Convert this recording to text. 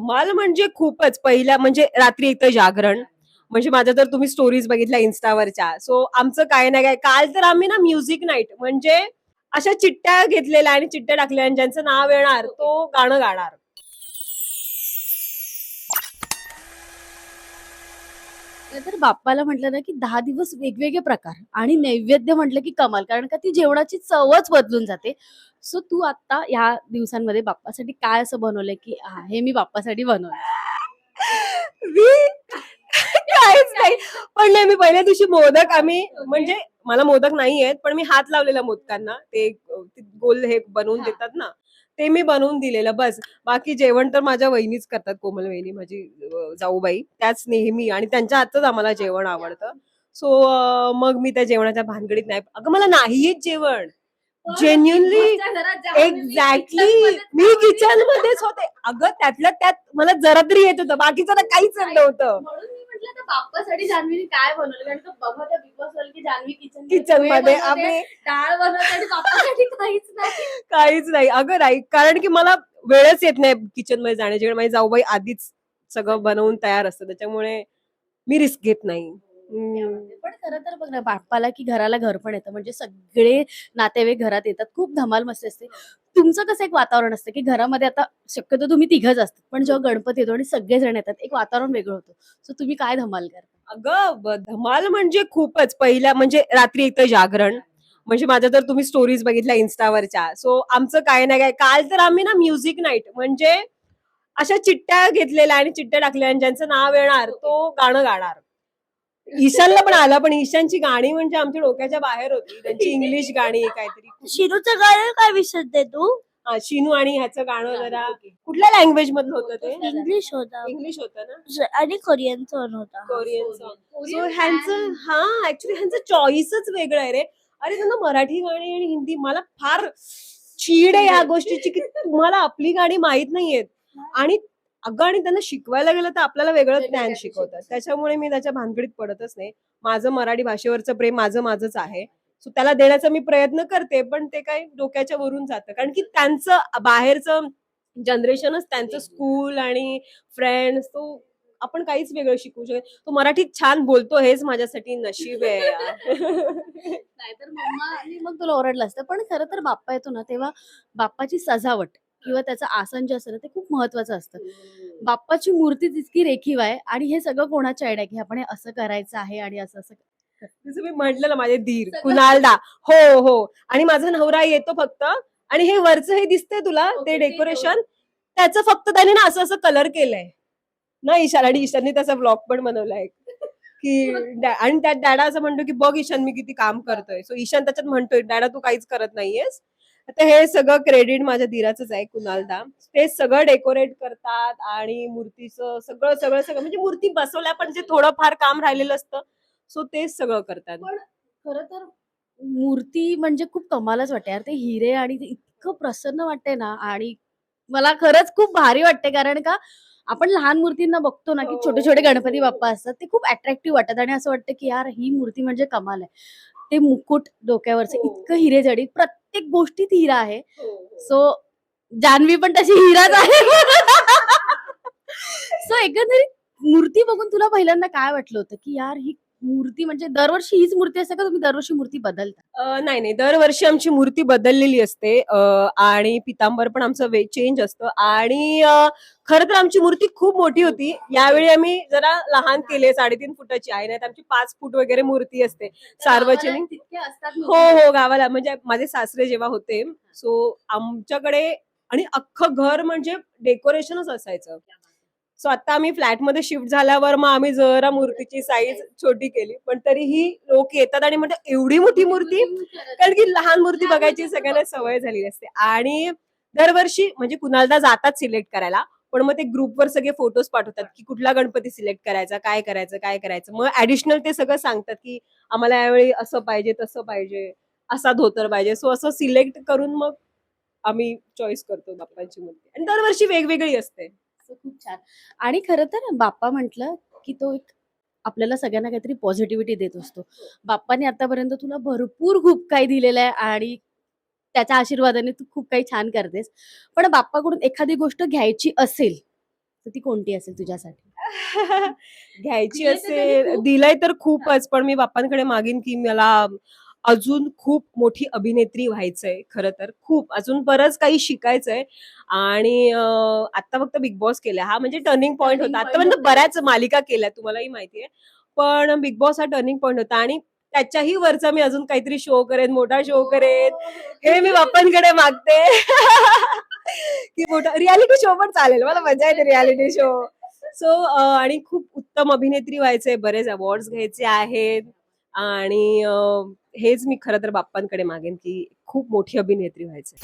धमाल म्हणजे खूपच. पहिल्या म्हणजे रात्री एक तर जागरण. म्हणजे माझ्या तर तुम्ही स्टोरीज बघितल्या इन्स्टावरच्या सो आमचं काय नाही काय काल तर आम्ही ना म्युझिक नाईट म्हणजे अशा चिठ्ठ्या घेतलेल्या आणि चिठ्ठ्या टाकल्या आणि ज्यांचं नाव येणार तो गाणं गाणार. तर बाप्पाला म्हटलं ना की दहा दिवस वेगवेगळे प्रकार आणि नैवेद्य म्हटलं की कमाल कारण का ती जेवणाची चवच बदलून जाते. सो तू आता या दिवसांमध्ये बाप्पासाठी काय असं बनवलंय की हा, मी बाप्पासाठी बनवलं काहीच नाही. पण नाही मी पहिल्या दिवशी मोदक आम्ही म्हणजे मला मोदक नाही आहेत पण मी हात लावलेला मोदकांना. ते गोल हे बनवून. देतात ना. ते मी बनवून दिलेलं. बस. बाकी जेवण तर माझ्या वहिनीच करतात कोमल वहिनी माझी जाऊबाई. त्याच नेहमी आणि त्यांच्या हातच आम्हाला जेवण आवडतं. सो मग मी त्या जेवणाच्या भानगडीत नाही. अगं मला नाहीच जेवण. Genuinely, एक्झॅक्टली मी किचन मध्येच होते. अगं त्यातल्या त्यात मला जरा तरी येत होतं. बाकीचं तर काहीच नव्हतं. म्हटलं तर बाप्पासाठी जान्हवीने काय बनवलं? कारण का बघा त्या बिग बॉस की जान्हवी किचन किचनमध्ये आम्ही डाळ बनवते आणि बाप्पासाठी काहीच नाही. काहीच नाही. अगं नाही कारण की मला वेळच येत नाही किचनमध्ये जाण्याची. माझी जाऊबाई आधीच सगळं बनवून तयार असतं. त्याच्यामुळे मी रिस्क घेत नाही. पण खरं तर बघ ना बाप्पाला की घराला घर पण येतं. म्हणजे सगळे नातेवाईक घरात येतात. खूप धमाल मस्ती असते. तुमचं कसं एक वातावरण असतं की घरामध्ये आता शक्यतो तुम्ही तिघच असतात. पण जेव्हा गणपती येतो आणि सगळे जण येतात एक वातावरण वेगळं होतं. सो तुम्ही काय धमाल करता? अगं ब- धमाल म्हणजे खूपच. पहिल्या म्हणजे रात्री एक तर जागरण. म्हणजे माझ्या तर तुम्ही स्टोरीज बघितल्या इन्स्टावरच्या सो आमचं काय नाही काय. काल तर आम्ही ना म्युझिक नाईट म्हणजे अशा चिठ्ठ्या घेतलेल्या आणि चिठ्ठ्या टाकल्या आणि ज्यांचं नाव येणार तो गाणं गाणार. ईशानला पण आला पण ईशानची गाणी म्हणजे आमच्या डोक्याच्या बाहेर होती. त्यांची इंग्लिश गाणी काहीतरी. शिरूचं गाणं काय विसरते तू? हा, शिनू आणि ह्याचं गाणं जरा कुठल्या लँग्वेज मधलं होतं ते? इंग्लिश होता. इंग्लिश होतं ना? आणि कोरियन सॉन्ग होता. कोरियन सॉन्ग सो ह्यांचं हा ऍक्च्युली ह्यांचं चॉईसच वेगळं आहे रे. अरे त्यांना मराठी गाणी आणि हिंदी मला फार चीड आहे ह्या गोष्टीची की तुम्हाला आपली गाणी माहीत नाहीयेत. आणि अगं आणि त्यांना शिकवायला गेलं तर आपल्याला वेगळं ज्ञान शिकवतात. त्याच्यामुळे मी त्याच्या भानगडीत पडतच नाही. माझं मराठी भाषेवरचं प्रेम माझं माझंच आहे. सो त्याला देण्याचा मी प्रयत्न करते पण ते काही डोक्याच्या वरून जातं. कारण की त्यांचं बाहेरचं जनरेशनच त्यांचं स्कूल आणि फ्रेंड्स तो आपण काहीच वेगळं शिकू शकत तो मराठीत छान बोलतो हेच माझ्यासाठी नशीब आहे. नाहीतर मम्मा मग तुला ओरडलं असतं पण खरं तर बाप्पा येतो ना तेव्हा बाप्पाची सजावट. किंवा त्याचं आसन जे असतं ना ते खूप महत्वाचं असतं. बाप्पाची मूर्ती तितकी रेखीव आहे आणि हे सगळं कोणाच्या आयडिया की आपण हे असं करायचं आहे आणि असं असं जसं मी म्हंटल ना माझे धीर कुणालदा हो हो. आणि माझा नवरा येतो फक्त आणि हे वरचं हे दिसतंय तुला ते डेकोरेशन. त्याचं फक्त त्याने ना असं असं कलर केलंय. ना ईशान आणि ईशानने त्याचा ब्लॉग पण बनवलाय. की आणि त्यात डॅडा असं म्हणतो की बघ ईशान मी किती काम करतोय. सो ईशान त्याच्यात म्हणतोय डॅडा तू काहीच करत नाहीयेस. आता हे सगळं क्रेडिट माझ्या धीराचंच आहे कुणालदा ते सगळं डेकोरेट करतात आणि मूर्तीचं सगळं सगळं सगळं. म्हणजे मूर्ती बसवल्या पण जे थोडंफार काम राहिलेलं असतं सो तेच सगळं करतात. पण खरं तर मूर्ती म्हणजे खूप कमालच वाटते यार. ते हिरे आणि ते इतकं प्रसन्न वाटते ना आणि मला खरंच खूप भारी वाटते कारण का आपण लहान मूर्तींना बघतो ना की हो. छोटे छोटे गणपती बाप्पा असतात ते खूप अट्रॅक्टिव्ह वाटतात आणि असं वाटतं की यार ही मूर्ती म्हणजे कमाल आहे. ते मुकुट डोक्यावरचे हो. इतकं हिरे जडीत प्रत्येक गोष्टीत हिरा आहे. सो जान्हवी पण तशी हिराच आहे. सो एकंदरीत मूर्ती बघून तुला पहिल्यांदा काय वाटलं होतं? की यार ही मूर्ती म्हणजे दरवर्षी हीच मूर्ती असते का तुम्ही दरवर्षी मूर्ती बदलता? नाही नाही. दरवर्षी आमची मूर्ती बदललेली असते. आणि पितांबर पण आमचं चेंज असतं. आणि खरं तर आमची मूर्ती खूप मोठी होती. यावेळी आम्ही जरा लहान केली साडेतीन फुटाची आहे नाही आमची पाच फूट वगैरे मूर्ती असते. सार्वजनिक. हो हो गावाला. म्हणजे माझे सासरे जेव्हा होते सो आमच्याकडे आणि अख्खं घर म्हणजे डेकोरेशनच असायचं. सो आता आम्ही फ्लॅटमध्ये शिफ्ट झाल्यावर मग आम्ही जरा मूर्तीची साईज छोटी केली. पण तरीही लोक येतात आणि म्हणतात एवढी मोठी मूर्ती कारण की लहान मूर्ती बघायची सगळ्यांना सवय झालेली असते. आणि दरवर्षी म्हणजे कुणालदा जातात सिलेक्ट करायला पण मग ते ग्रुपवर सगळे फोटोज पाठवतात की कुठला गणपती सिलेक्ट करायचा काय करायचं काय करायचं. मग ऍडिशनल ते सगळं सांगतात की आम्हाला यावेळी असं पाहिजे तसं पाहिजे असा धोतर पाहिजे. सो असं सिलेक्ट करून मग आम्ही चॉईस करतो बाप्पांची मूर्ती. आणि दरवर्षी वेगवेगळी असते. So, खूप छान. आणि खरं तर बाप्पा म्हटलं की तो एक आपल्याला सगळ्यांना काहीतरी पॉझिटिव्हिटी देत असतो. बाप्पाने आतापर्यंत तुला भरपूर खूप काही दिलेलं आहे आणि त्याच्या आशीर्वादाने तू खूप काही छान करतेस. पण बाप्पाकडून एखादी गोष्ट घ्यायची असेल तर ती कोणती असेल तुझ्यासाठी? घ्यायची असेल. दिलंय तर खूपच पण मी बाप्पांकडे मागेन की मला अजून खूप मोठी अभिनेत्री व्हायचंय खरं तर खूप. अजून बरंच काही शिकायचंय. आणि आता फक्त बिग बॉस केलाय. हा म्हणजे टर्निंग पॉईंट होता. आतापर्यंत. बऱ्याच मालिका केल्या तुम्हालाही माहितीये. पण बिग बॉस हा टर्निंग पॉईंट होता. आणि त्याच्याही वरचा मी अजून काहीतरी शो करेन मोठा शो करेन. हे मी बाप्पांकडे मागते. की मोठा रियालिटी शो पण चालेल. मला मजा येते रियालिटी शो सो आणि खूप उत्तम अभिनेत्री व्हायचंय बरेच अवॉर्ड घ्यायचे आहेत. आणि हेच मी खरं तर बाप्पांकडे मागेन की खूप मोठी अभिनेत्री व्हायचे